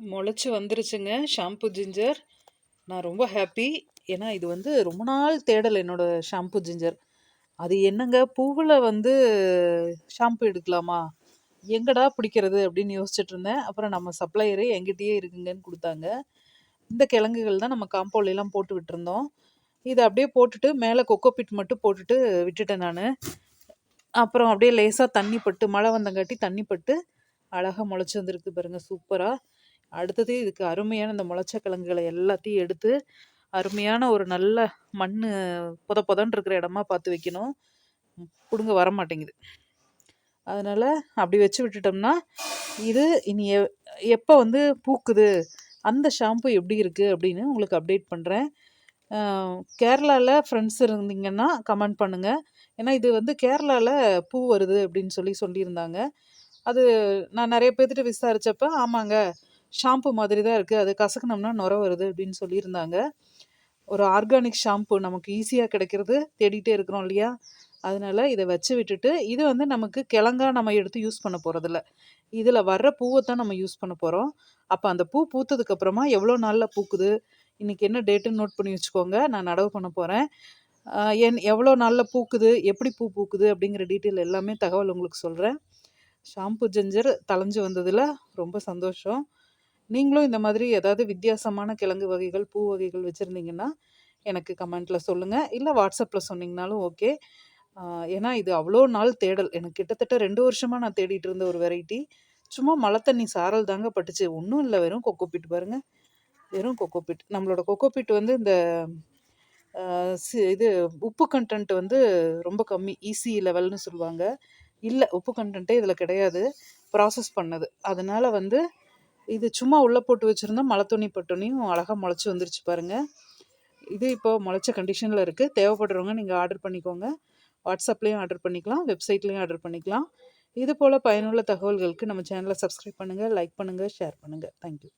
முளைச்சி வந்துருச்சுங்க. Shampoo ginger. நான் ரொம்ப ஹாப்பி. ஏன்னா இது வந்து ரொம்ப நாள் தேடல் என்னோடய ஷாம்பு ஜிஞ்சர். அது என்னங்க? பூவில் வந்து ஷாம்பு எடுக்கலாமா? எங்கடா பிடிக்கிறது அப்படின்னு யோசிச்சுட்டு இருந்தேன். அப்புறம் நம்ம சப்ளையரே எங்கிட்டயே இருக்குங்கன்னு கொடுத்தாங்க. இந்த கிழங்குகள் தான் நம்ம காம்பவுண்ட்லாம் போட்டு விட்டுருந்தோம். இதை அப்படியே போட்டுட்டு மேலே கொக்கோ பிட் மட்டும் போட்டுட்டு விட்டுட்டேன் நான். அப்புறம் அப்படியே லேசாக தண்ணி பட்டு மழை வந்தங்காட்டி தண்ணி பட்டு அழகாக முளைச்சி வந்திருக்கு பாருங்கள் சூப்பராக அடுத்தது இதுக்கு அருமையான இந்த முளைச்ச கிழங்குகளை எல்லாத்தையும் எடுத்து அருமையான ஒரு நல்ல மண் புத புதன் இருக்கிற இடமா பார்த்து வைக்கணும். பிடுங்க வர மாட்டேங்குது. அதனால் அப்படி வச்சு விட்டுட்டோம்னா இது இனி எ எப்போ வந்து பூக்குது அந்த ஷாம்பு எப்படி இருக்குது அப்படின்னு உங்களுக்கு அப்டேட் பண்ணுறேன் கேரளாவில் ஃப்ரெண்ட்ஸ் இருந்தீங்கன்னா கமெண்ட் பண்ணுங்கள் ஏன்னா இது வந்து கேரளாவில் பூ வருது அப்படின்னு சொல்லி சொல்லியிருந்தாங்க. அது நான் நிறைய பேர்த்திட்ட விசாரித்தப்ப ஆமாங்க ஷாம்பு மாதிரி தான் இருக்குது அது கசக்குனோம்னா நுர வருது அப்படின்னு சொல்லியிருந்தாங்க. ஒரு ஆர்கானிக் ஷாம்பு நமக்கு ஈஸியாக கிடைக்கிறது தேடிட்டே இருக்கிறோம் இல்லையா? அதனால் இதை வச்சு விட்டுட்டு இது வந்து நமக்கு கிழங்கா நம்ம எடுத்து யூஸ் பண்ண போகிறதில்ல இதில் வர்ற பூவை தான் நம்ம யூஸ் பண்ண போகிறோம் அப்போ அந்த பூ பூத்ததுக்கப்புறமா எவ்வளோ நாளில் பூக்குது? இன்றைக்கி என்ன டேட்டுன்னு நோட் பண்ணி வச்சுக்கோங்க. நான் நடவு பண்ண போகிறேன் என் எவ்வளோ நாளில் பூக்குது? எப்படி பூ பூக்குது? அப்படிங்கிற டீட்டெயில் எல்லாமே தகவல் உங்களுக்கு சொல்கிறேன் ஷாம்பு ஜெஞ்சர் தலைஞ்சு வந்ததில் ரொம்ப சந்தோஷம். நீங்களும் இந்த மாதிரி ஏதாவது வித்தியாசமான கிழங்கு வகைகள் பூ வகைகள் வச்சுருந்தீங்கன்னா எனக்கு கமெண்ட்டில் சொல்லுங்கள் இல்லை வாட்ஸ்அப்பில் சொன்னீங்கனாலும் ஓகே. ஏன்னா இது அவ்வளோ நாள் தேடல். எனக்கு கிட்டத்தட்ட ரெண்டு வருஷமாக நான் தேடிட்டு இருந்த ஒரு வெரைட்டி. சும்மா மழை தண்ணி சாரல் தாங்க பட்டுச்சு. ஒன்றும் இல்லை. வெறும் கொக்கோபிட் பாருங்கள் வெறும் கொக்கோபிட் நம்மளோட கொக்கோபிட் வந்து இந்த இது உப்பு கண்டென்ட் வந்து ரொம்ப கம்மி. ஈஸி லெவல்னு சொல்லுவாங்க. இல்லை உப்பு கண்டென்ட்டே இதில் கிடையாது. ப்ராசஸ் பண்ணது. அதனால் வந்து இது சும்மா உள்ளே போட்டு வச்சுருந்தோம் மழை துணி பட்டுனியும் அழகாக முளைச்சி வந்துருச்சு பாருங்கள் இது இப்போ முளைச்ச கண்டிஷனில் இருக்குது தேவைப்படுறவங்க நீங்கள் ஆர்டர் பண்ணிக்கோங்க. வாட்ஸ்அப்லேயும் ஆர்டர் பண்ணிக்கலாம். வெப்சைட்லேயும் ஆர்டர் பண்ணிக்கலாம். இது போல் பயனுள்ள தகவல்களுக்கு நம்ம சேனலை சப்ஸ்கிரைப் பண்ணுங்கள் லைக் பண்ணுங்கள் ஷேர் பண்ணுங்கள் தேங்க்யூ